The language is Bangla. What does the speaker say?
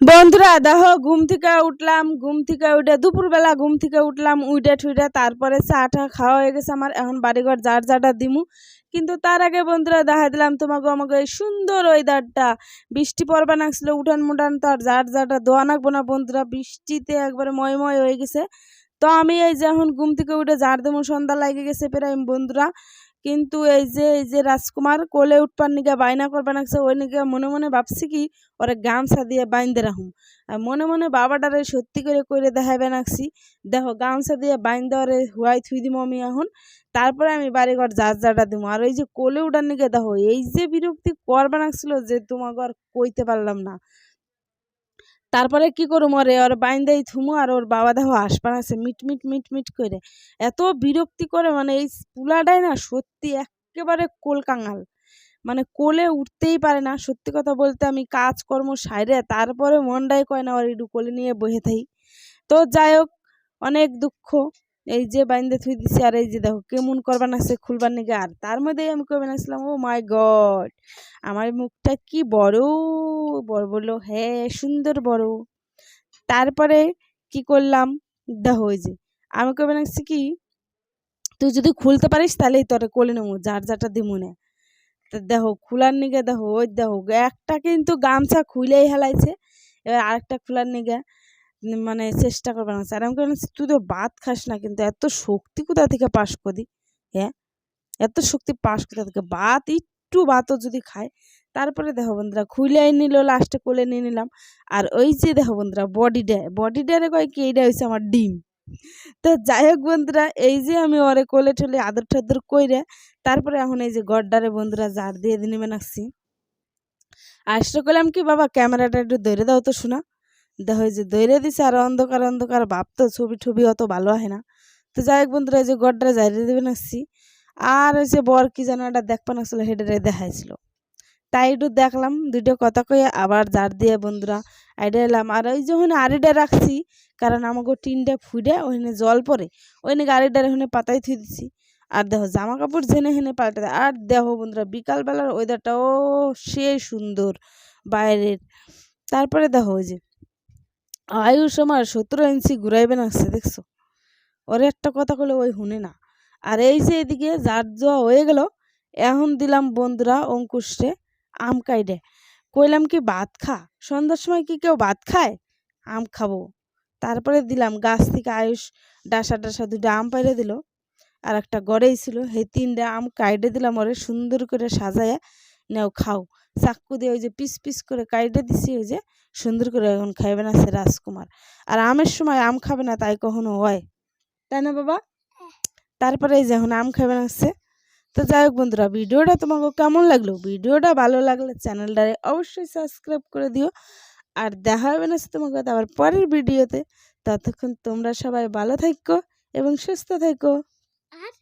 বন্ধুরা, দেখো, ঘুম থেকে উঠলাম, ঘুম থেকে উঠে দুপুরবেলা ঘুম থেকে উঠলাম উইটে ঠুইটে তারপরে চা টা খাওয়া হয়ে গেছে আমার। এখন বাড়িঘর যার যাটা দিমু। কিন্তু তার আগে বন্ধুরা দেখা দিলাম তোমাকে, আমাকে এই সুন্দর ওয়েদারটা বৃষ্টি পড়বা নাকছিল উঠান মুঠান তো আর যার যাটা দোয়া নাকবো না বন্ধুরা, বৃষ্টিতে একবারে ময় ময় হয়ে গেছে। তো আমি এই যে এখন ঘুম থেকে উঠে ঝাড় দেবো সন্ধ্যা লাগে গেছে প্রায় বন্ধুরা। কিন্তু এই যে এই যে রাজকুমার কোলে উঠবার নিকে বাইনা করবা নাকছে ওই নিকে মনে মনে ভাবছি কি, ওরে গামছা দিয়ে বাইন্দে রাখুম। আর মনে মনে বাবাটারে সত্যি করে করে দেখাইবে নাকছি দেখো গামছা দিয়ে বাইন্দে ওরে হুয়াই থুই দিব আমি এখন, তারপরে আমি বাড়িঘর যার যাটা দিব আর ওই যে কোলে উঠার নিকে দেখো এই যে বিরক্তি করবা নাকছিল যে তোমাকে আর কইতে পারলাম না। তারপরে কি করুম? ওরে, ওর বাইন্দাই থুমু আর ওর বাবা দেহ আসপান আছে মিটমিট মিটমিট মিট মিট করে। এত বিরক্তি করে মানে এই পুলাটাই না সত্যি একেবারে কোল কাঙাল। মানে কোলে উঠতেই পারে না। সত্যি কথা বলতে আমি কাজকর্ম সাইরে তারপরে মনটাই কয় না ওর একটু কোলে নিয়ে বসে থাই তো যাই হোক, অনেক দুঃখ। এই যে বাইন্দে থুই দিছি আর এই যে দেখো কেমন করবার নাকছে খুলবার নিগে আর তার মধ্যেই আমি কবে নাকছিলাম ও মাই গড, আমার মুখটা কি বড় বড় বলল হ্যাঁ সুন্দর বড়। তারপরে কি করলাম? দেখো ওই যে, আমি কবে নাকছি কি, তুই যদি খুলতে পারিস তাহলেই তোরে কোলে নেব, যার যারটা দিমু না। তা দেখো খুলার নিগে দেখো, ওই দেখো একটা কিন্তু গামছা খুলেই হেলাইছে, এবার আরেকটা খোলার নিগে মানে চেষ্টা করবে না। স্যার আমি কেন তুই তো ভাত খাস না কিন্তু এত শক্তি কোথা থেকে পাস করি হ্যাঁ? এত শক্তি পাস কোথা থেকে? ভাত একটু ভাতও যদি খায়, তারপরে দেখো বন্ধুরা খুলেই নিল লাস্টে কোলে নিয়ে নিলাম। আর ওই যে দেখো বন্ধুরা বডি ডে বডি ডেরে কয় কি? এইটা হয়েছে আমার ডিম। তো যাই হোক বন্ধুরা, এই যে আমি ওরে কোলে ঠলে আদর ঠাদর কইরে, তারপরে এখন এই যে গড্ডারে বন্ধুরা জার দিয়ে দিনে নাকছি আসলে করলাম কি, বাবা, ক্যামেরাটা একটু ধরে দাও তো শোনা। দেখো যে ধরে দিছে আর অন্ধকার অন্ধকার ভাব তো ছবি টবি অত ভালো হয় না। তো যাই হোক বন্ধুরা যে গড্ডারে জারিয়ে দেবে নাকছি। আর ওই যে বর কি যেন একটা দেখবা নাকছিল, হেডেরে দেখাইছিল। তাই একটু দেখলাম দুটো কথা কয়ে আবার জার দিয়ে বন্ধুরা আইডা এলাম। আর ওই যখন আড়িটা রাখছি, কারণ আমাকে টিনটা ফুটে ওখানে জল পড়ে। ওইখানে গাড়িটার ওখানে পাতায় থুই দিছি। আর দেখো জামা কাপড় জেনে হেনে পাল্টে দেয়। আর দেখো বন্ধুরা, বিকালবেলার ওয়েদারটাও সে সুন্দর বাইরের। তারপরে দেখো ওই যে আয়ুষ আমার সতেরো ইঞ্চি ঘুরাইবে নাকছে দেখছ? ওর একটা কথা বলে ওই শুনে না। আর এই যে এদিকে যার যাওয়া হয়ে গেল, এখন দিলাম বন্ধুরা অঙ্কুশে আম কাইডে কইলাম কি, ভাত খা। সন্ধ্যার সময় কি কেউ ভাত খায়? আম খাব। তারপরে দিলাম গাছ থেকে আয়ুষ ডাসা ডাসা দুটো আম পাইরে দিল। আর একটা গড়েই ছিল, সেই তিনটা আম কাইডে দিলাম ওরে সুন্দর করে সাজায়, নেও খাও। চাক্কু দিয়ে ওই যে পিস পিস করে কাইডে দিছি, ওই যে সুন্দর করে এখন খাইবে না সে রাজকুমার। আর আমের সময় আম খাবে না, তাই কখনো হয়। তাই না বাবা? তারপরে এই যে এখন আম খাবে না সে। তো যাই হোক বন্ধুরা, ভিডিওটা তোমাকে কেমন লাগল? ভিডিওটা ভালো লাগলে চ্যানেলটারে অবশ্যই সাবস্ক্রাইব করে দিও। আর দেখা হবে না সে তোমাকে আবার পরের ভিডিওতে। ততক্ষণ তোমরা সবাই ভালো থাকো এবং সুস্থ থাকো। আর